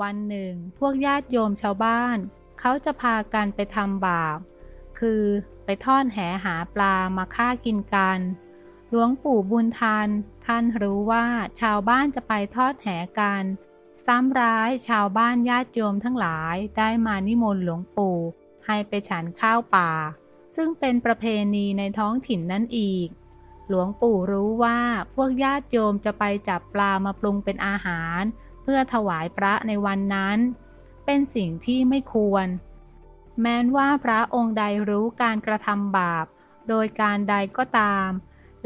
วันหนึ่ง พวกญาติโยมชาวบ้าน เขาจะพากันไปทำบาป คือไปทอดแหหาปลามาฆ่ากินกัน หลวงปู่บุญทัน ท่านรู้ว่าชาวบ้านจะไปทอดแหกัน ซ้ำร้ายชาวบ้านญาติโยมทั้งหลายได้มานิมนต์หลวงปู่ ให้ไปฉันข้าวป่า ซึ่งเป็นประเพณีในท้องถิ่นนั่นอีก หลวงปู่รู้ว่าพวกญาติโยมจะไปจับปลามาปรุงเป็นอาหาร พื่อถวายพระในวันนั้น เป็นสิ่งที่ไม่ควร แม้นว่าพระองค์ใดรู้การกระทำบาป โดยการใดก็ตาม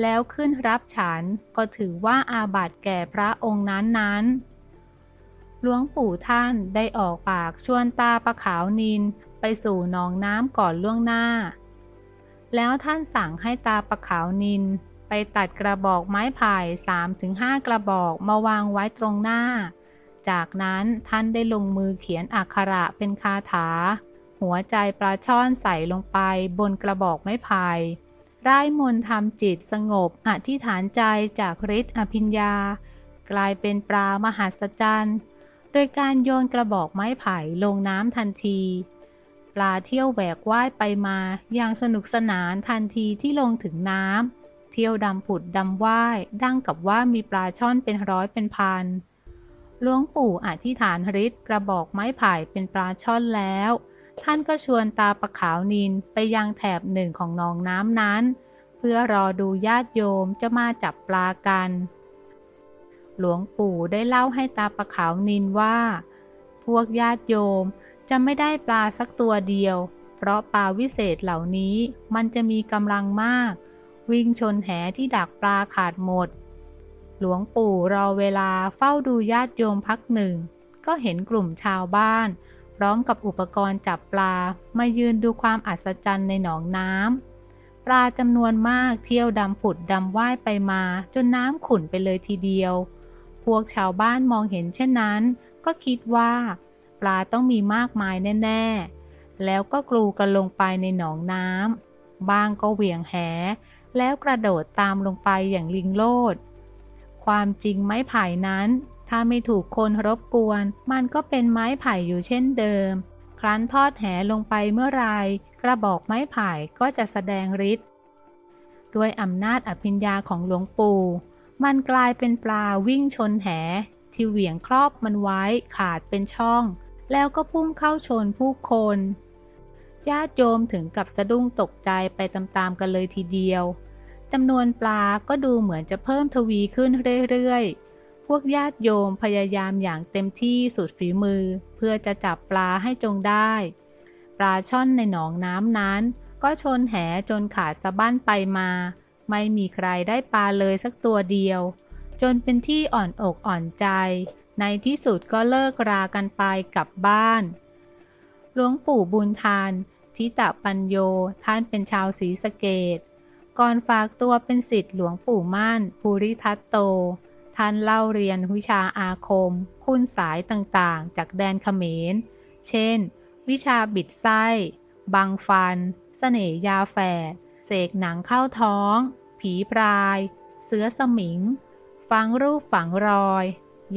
แล้วขึ้นรับฉันก็ถือว่าอาบัติแก่พระองค์นั้นนั้นหลวงปู่ท่านได้ออกปากชวนตาประขาวนินไปสู่หนองน้ำก่อนล่วงหน้า แล้วท่านสั่งให้ตาประขาวนินไปตัดกระบอกไม้ไผ่สามถึงห้ากระบอกมาวางไว้ตรงหน้า จากนั้นท่านได้ลงมือเขียนอักขระเป็นคาถา หัวใจปลาช่อนใส่ลงไปบนกระบอกไม้ไผ่ร่ายมนทำจิตสงบอธิษฐานใจจากฤทธิ์อภิญญา กลายเป็นปลามหัศจรรย์โดยการโยนกระบอกไม้ไผ่ลงน้ำทันที ปลาเที่ยวแหวกว่ายไปมาอย่างสนุกสนานทันทีที่ลงถึงน้ำเที่ยวดำผุดดำว่ายดั้งกับว่ามีปลาช่อนเป็นร้อยเป็นพัน หลวงปู่อธิษฐานฤทธิ์กระบอกไม้ไผ่เป็นปลาช่อนแล้ว ท่านก็ชวนตาประขาวนินไปยังแถบหนึ่งของหนองน้ำนั้น เพื่อรอดูญาติโยมจะมาจับปลากัน หลวงปู่ได้เล่าให้ตาประขาวนินว่า พวกญาติโยมจะไม่ได้ปลาสักตัวเดียว เพราะปลาวิเศษเหล่านี้มันจะมีกำลังมาก วิ่งชนแหที่ดักปลาขาดหมด หลวงปู่รอเวลาเฝ้าดูญาติโยมพักหนึ่ง ก็เห็นกลุ่มชาวบ้าน พร้อมกับอุปกรณ์จับปลามายืนดูความอัศจรรย์ในหนองน้ำปลาจำนวนมากเที่ยวดำผุดดำว่ายไปมาจนน้ำขุ่นไปเลยทีเดียว พวกชาวบ้านมองเห็นเช่นนั้น ก็คิดว่า ปลาต้องมีมากมายแน่ ๆ แล้วก็กลูกันลงไปในหนองน้ำบางก็เหวี่ยงแหแล้วกระโดดตามลงไปอย่างลิงโลด ความจริงไม้ไผ่นั้น ถ้าไม่ถูกคนรบกวน มันก็เป็นไม้ไผ่อยู่เช่นเดิม ครั้นทอดแหลงไปเมื่อไรกระบอกไม้ไผ่ก็จะแสดงฤทธิ์ด้วยอำนาจอภิญญาของหลวงปู่ มันกลายเป็นปลาวิ่งชนแห ที่เหวี่ยงครอบมันไว้ขาดเป็นช่อง แล้วก็พุ่งเข้าชนผู้คนญาติโยมถึงกับสะดุ้งตกใจไปตามๆกันเลยทีเดียว จำนวนปลาก็ดูเหมือนจะเพิ่มทวีขึ้นเรื่อยๆ พวกญาติโยมพยายามอย่างเต็มที่สุดฝีมือ เพื่อจะจับปลาให้จงได้ ปลาช่อนในหนองน้ำนั้น ก็ชนแหจนขาดสะบั้นไปมา ไม่มีใครได้ปลาเลยสักตัวเดียว จนเป็นที่อ่อนอกอ่อนใจ ในที่สุดก็เลิกรากันไปกลับบ้าน หลวงปู่บุญทานทิตะปัญโยท่านเป็นชาวศรีสะเกด ก่อนฝากตัวเป็นสิทธิ์หลวงปู่มั่นภูริทัตโต ท่านเล่าเรียนวิชาอาคม คุณสายต่างๆ จากแดนเขมร เช่น วิชาบิดไส้ บังฟันสเสน่ยาแฝด เสกหนังเข้าท้อง ผีปลาย เสือสมิงฟังรูปฝังรอย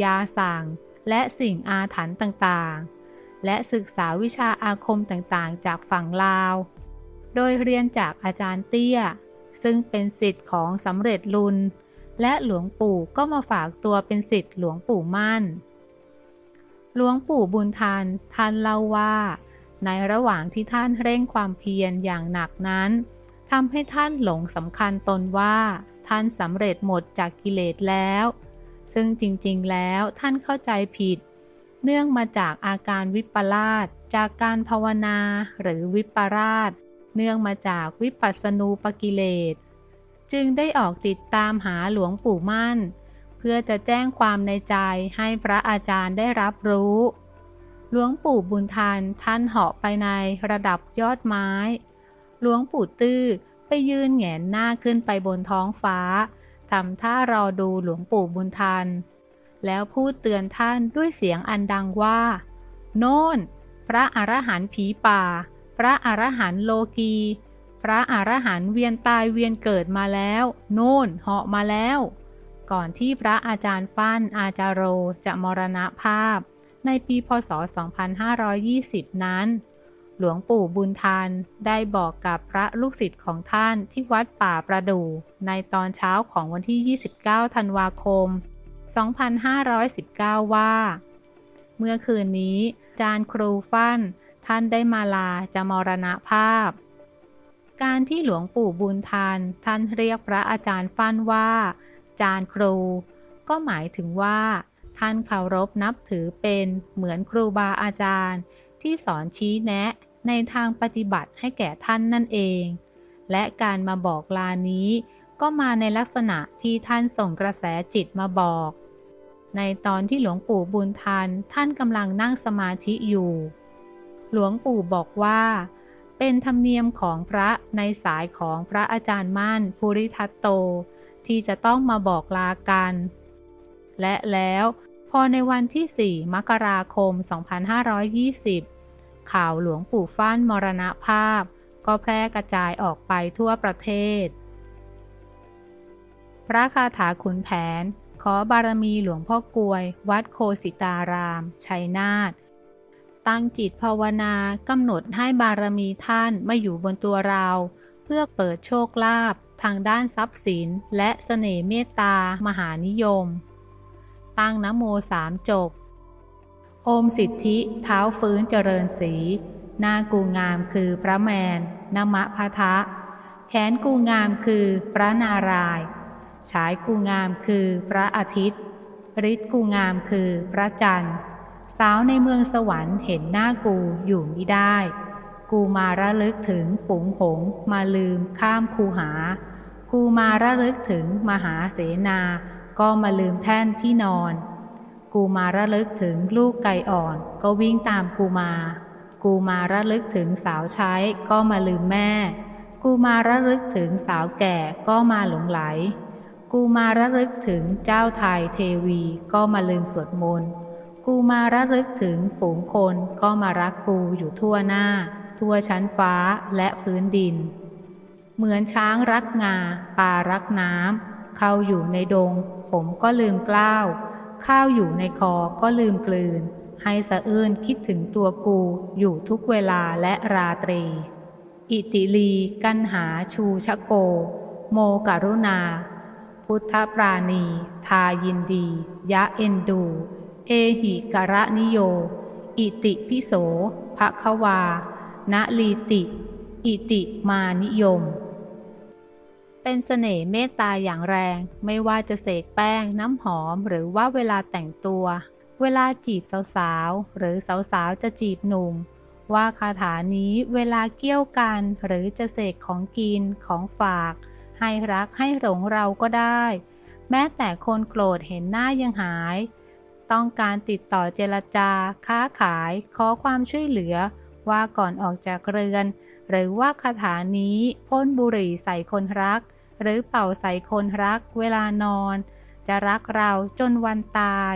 ยาสั่ง และสิ่งอาถรรพ์ต่างๆ และศึกษาวิชาอาคมต่างๆ จากฝั่งลาว โดยเรียนจากอาจารย์เตี้ย ซึ่งเป็นสิทธิ์ของสำเร็จลุน และหลวงปู่ก็มาฝากตัวเป็นสิทธิ์หลวงปู่มั่น หลวงปู่บุญทันท่านเล่าว่า ในระหว่างที่ท่านเร่งความเพียรอย่างหนักนั้นทำให้ท่านหลงสำคัญตนว่า ท่านสำเร็จหมดจากกิเลสแล้ว ซึ่งจริงๆแล้วท่านเข้าใจผิด เนื่องมาจากอาการวิปลาสจากการภาวนาหรือวิปราช เนื่องมาจากวิปัสสนูปกิเลส จึงได้ออกติดตามหาหลวงปู่มั่น เพื่อจะแจ้งความในใจให้พระอาจารย์ได้รับรู้ หลวงปู่บุญทันท่านเหาะไปในระดับยอดไม้ หลวงปู่ตื้อไปยืนแงนหน้าขึ้นไปบนท้องฟ้าทำท่ารอดูหลวงปู่บุญทัน แล้วพูดเตือนท่านด้วยเสียงอันดังว่า โน่น พระอรหันต์ผีป่า พระอรหันต์โลกี พระอรหันต์เวียนตายเวียนเกิดมาแล้ว โน่นเหาะมาแล้ว ก่อนที่พระอาจารย์ฟั่นอาจารโรจะมรณภาพ ในปีพศ 2520 นั้น หลวงปู่บุญทันได้บอกกับพระลูกศิษย์ของท่านที่วัดป่าประดู่ในตอนเช้าของวันที่ 29 ธันวาคม 2519 ว่า เมื่อคืนนี้อาจารย์ครูฟั่น ท่านได้มาลาจะมรณภาพ การที่หลวงปู่บุญทันท่านเรียกพระอาจารย์ฟั่นว่า จารย์ครู ก็หมายถึงว่า ท่านเคารพนับถือเป็นเหมือนครูบาอาจารย์ ที่สอนชี้แนะในทางปฏิบัติให้แก่ท่านนั่นเอง และการมาบอกลานี้ก็มาในลักษณะที่ท่านส่งกระแสจิตมาบอก ในตอนที่หลวงปู่บุญทันท่านกำลังนั่งสมาธิอยู่ หลวงปู่บอกว่า เป็นธรรมเนียมของพระในสายของพระอาจารย์มั่นภูริทัตโต ที่จะต้องมาบอกลากัน และแล้วพอในวันที่ 4 มกราคม 2520 ข่าวหลวงปู่ฟ้านมรณภาพ ก็แพร่กระจายออกไปทั่วประเทศ พระคาถาขุนแผน ขอบารมีหลวงพ่อกวย วัดโคสิตาราม ชัยนาท ตั้งจิตภาวนากำหนดให้บารมีท่านมาอยู่บนตัวเรา เพื่อเปิดโชคลาภทางด้านทรัพย์สิน และเสน่ห์เมตตามหานิยม ตั้งนโมสามจบ โอมสิทธิเท้าฟื้นเจริญสีหน้ากูงามคือพระแมนนมะพะทะ แขนกูงามคือพระนารายณ์ฉายกูงามคือพระอาทิตย์ฤทธิ์กูงามคือพระจันทร์ สาวในเมืองสวรรค์เห็นหน้ากูอยู่มิได้ กูมาระลึกถึงฝูงหงมาลืมข้ามคูหา กูมาระลึกถึงมหาเสนา ก็มาลืมแท่นที่นอน กูมาระลึกถึงลูกไก่อ่อนก็วิ่งตามกูมา กูมาระลึกถึงสาวใช้ก็มาลืมแม่ กูมาระลึกถึงสาวแก่ก็มาหลงไหล กูมาระลึกถึงเจ้าไทยเทวีก็มาลืมสวดมนต์ กูมาระลึกถึงฝูงคนก็มารักกูอยู่ทั่วหน้า ทั่วชั้นฟ้าและพื้นดิน เหมือนช้างรักงาปลารักน้ำเข้าอยู่ในดง ผมก็ลืมกล้าว ข้าวอยู่ในคอก็ลืมกลืน ให้สะอื้นคิดถึงตัวกูอยู่ทุกเวลาและราตรี อิติลีกันหาชูชะโก โมกรุณา พุทธปราณี ทายินดี ยะเอ็นดู เอหิการะนิโย อิติพิโสภะควาณลีติ อิติมานิยม เป็นเสน่ห์เมตตาอย่างแรง ไม่ว่าจะเสกแป้งน้ำหอมหรือว่าเวลาแต่งตัว เวลาจีบสาวๆ หรือสาวๆ จะจีบหนุ่ม ว่าคาถานี้เวลาเกี่ยวกันหรือจะเสกของกินของฝาก ให้รักให้หลงเราก็ได้ แม้แต่คนโกรธเห็นหน้ายังหาย ต้องการติดต่อเจรจา ค้าขาย ขอความช่วยเหลือ ว่าก่อนออกจากเรือน หรือว่าคาถานี้พ่นบุหรี่ใส่คนรัก หรือเป่าใส่คนรักเวลานอน จะรักเราจนวันตาย